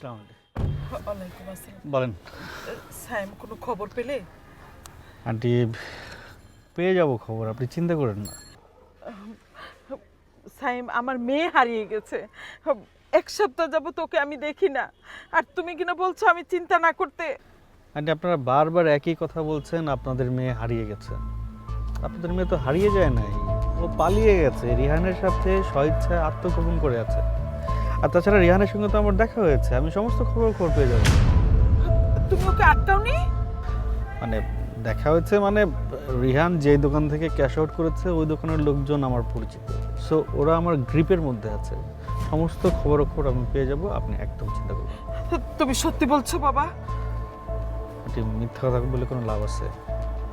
আসসালামু আলাইকুম। ওয়ালাইকুম আসসালাম। বলেন। সাইম কোনো খবর পেলে? আন্টি পেয়ে যাব খবর আপনি চিন্তা করেন না। সাইম আমার মেয়ে হারিয়ে গেছে। এক সপ্তাহ যাব তোকে আমি দেখি না। আর তুমি কিনা বলছো আমি চিন্তা না করতে। আন্টি আপনারা বারবার একই কথা বলছেন আপনাদের মেয়ে হারিয়ে গেছে। আপনাদের মেয়ে তো হারিয়ে যায় নাই। ও পালিয়ে গেছে। রিহানের সাথে স্বইচ্ছায় আত্মগোপন করে আছে। আর তাছাড়া রিহানের সঙ্গে তো আমার দেখা হয়েছে। আমি সমস্ত খবর খবর পেয়ে যাব। তুমি ওকে আটকাওনি? মানে দেখা হয়েছে মানে রিহান যেই দোকান থেকে ক্যাশ আউট করেছে ওই দোকানের লোকজন আমার পরিচিত। সো ওরা আমার গ্রিপের মধ্যে আছে। সমস্ত খবর খবর আমি পেয়ে যাব আপনি একদম চিন্তা করবেন। তুমি সত্যি বলছো বাবা? আন্টি মিথ্যা কথা বলে কোনো লাভ আছে?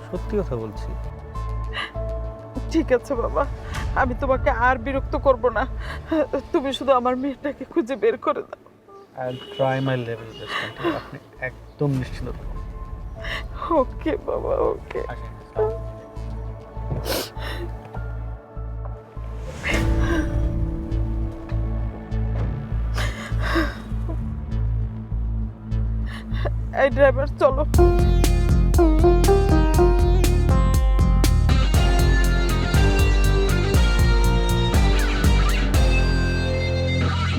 সত্যি কথা বলছি। ঠিক আছে বাবা। আমি তোমাকে আর বিরক্ত করব না। তুমি শুধু আমার মেয়েটাকে খুঁজে বের করে দাও। I try my level best আপনি একদম নিশ্চিন্ত থাকুন। ওকে বাবা ওকে। এই ড্রাইভার চলো।